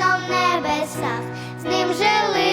вічно в небесах, з ним жили.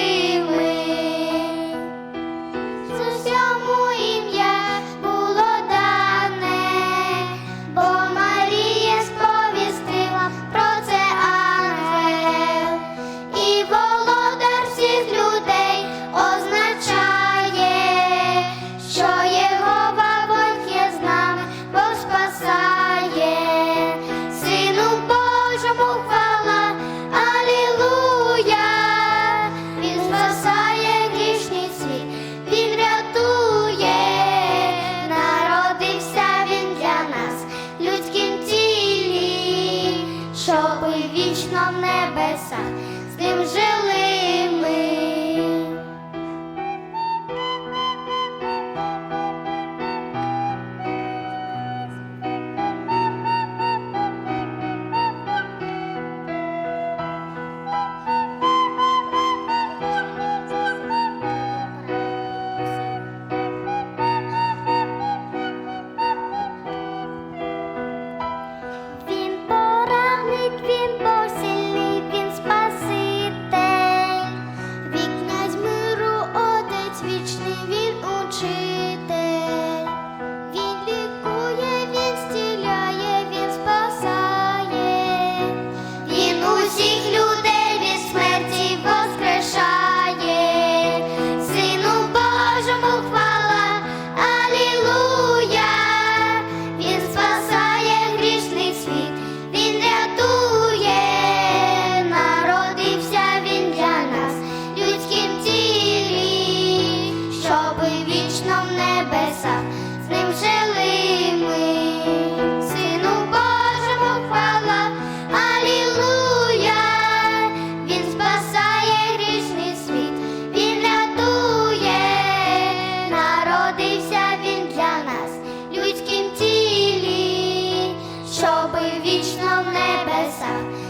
В